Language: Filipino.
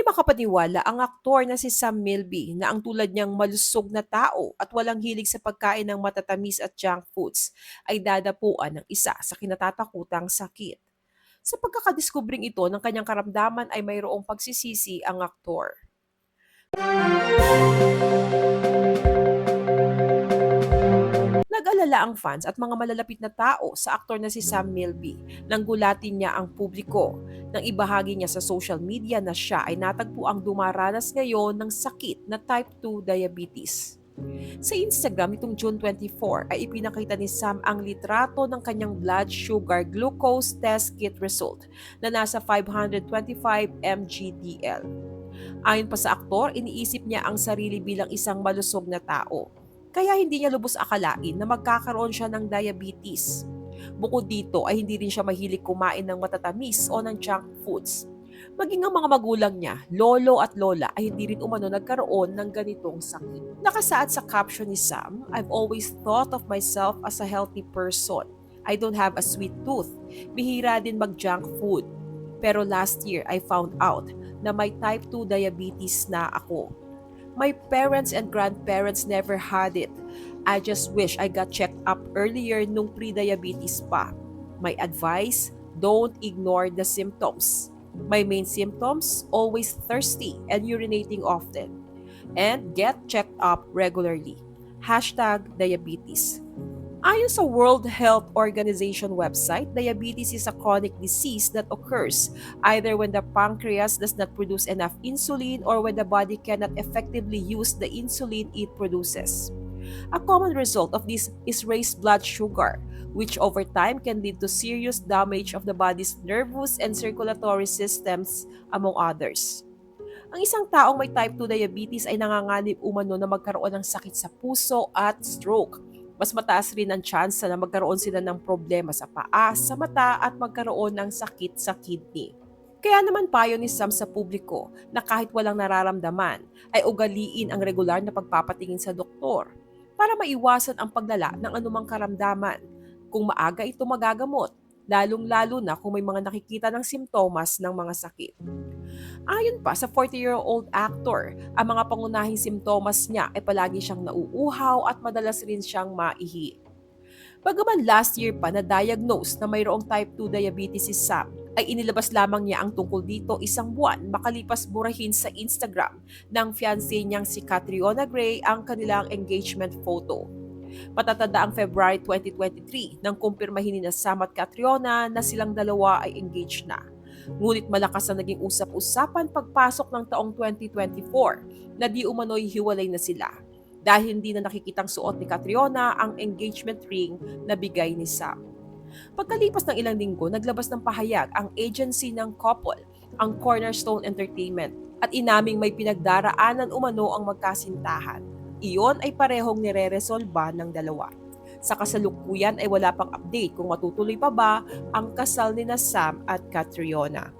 Hindi makapaniwala ang aktor na si Sam Milby na ang tulad niyang malusog na tao at walang hilig sa pagkain ng matatamis at junk foods ay dadapuan ng isa sa kinatatakutang sakit. Sa pagkakadiskubring ito ng kanyang karamdaman ay mayroong pagsisisi ang aktor. Ang fans at mga malalapit na tao sa aktor na si Sam Milby nang gulatin niya ang publiko nang ibahagi niya sa social media na siya ay natagpo ang dumaranas ngayon ng sakit na type 2 diabetes. Sa Instagram nitong June 24 ay ipinakita ni Sam ang litrato ng kanyang blood sugar glucose test kit result na nasa 525 mgdl. Ayon pa sa aktor, iniisip niya ang sarili bilang isang malusog na tao kaya hindi niya lubos akalain na magkakaroon siya ng diabetes. Bukod dito ay hindi rin siya mahilig kumain ng matatamis o ng junk foods. Maging ang mga magulang niya, lolo at lola ay hindi rin umano nagkaroon ng ganitong sakit. Nakasaad sa caption ni Sam, I've always thought of myself as a healthy person. I don't have a sweet tooth. Bihira din mag-junk food. Pero last year, I found out na may type 2 diabetes na ako. My parents and grandparents never had it. I just wish I got checked up earlier nung pre-diabetes pa. My advice, don't ignore the symptoms. My main symptoms, always thirsty and urinating often. And get checked up regularly. Hashtag diabetes. Ayon sa World Health Organization website, diabetes is a chronic disease that occurs either when the pancreas does not produce enough insulin or when the body cannot effectively use the insulin it produces. A common result of this is raised blood sugar, which over time can lead to serious damage of the body's nervous and circulatory systems, among others. Ang isang taong may type 2 diabetes ay nanganganib umano na magkaroon ng sakit sa puso at stroke mas mataas rin ang chance na magkaroon sila ng problema sa paa, sa mata at magkaroon ng sakit sa kidney. Kaya naman payo ni Sam sa publiko na kahit walang nararamdaman ay ugaliin ang regular na pagpapatingin sa doktor para maiwasan ang paglala ng anumang karamdaman. Kung maaga ito magagamot, lalong-lalo na kung may mga nakikita ng simptomas ng mga sakit. Ayon pa sa 40-year-old actor, ang mga pangunahing simptomas niya ay palagi siyang nauuhaw at madalas rin siyang maihi. Bagaman last year pa na-diagnose na mayroong type 2 diabetes si Sam, ay inilabas lamang niya ang tungkol dito isang buwan makalipas burahin sa Instagram ng fiancé niyang si Catriona Gray ang kanilang engagement photo. Patatanda ang February 2023 nang kumpirmahin ni na Sam at Catriona na silang dalawa ay engaged na. Ngunit malakas na naging usap-usapan pagpasok ng taong 2024 na di umano'y hiwalay na sila dahil hindi na nakikitang suot ni Catriona ang engagement ring na bigay ni Sam. Pagkalipas ng ilang linggo, naglabas ng pahayag ang agency ng couple, ang Cornerstone Entertainment, at inaming may pinagdaraanan umano ang magkasintahan. Iyon ay parehong nire-resolba ng dalawa. Sa kasalukuyan ay wala pang update kung matutuloy pa ba ang kasal ni na Sam at Catriona.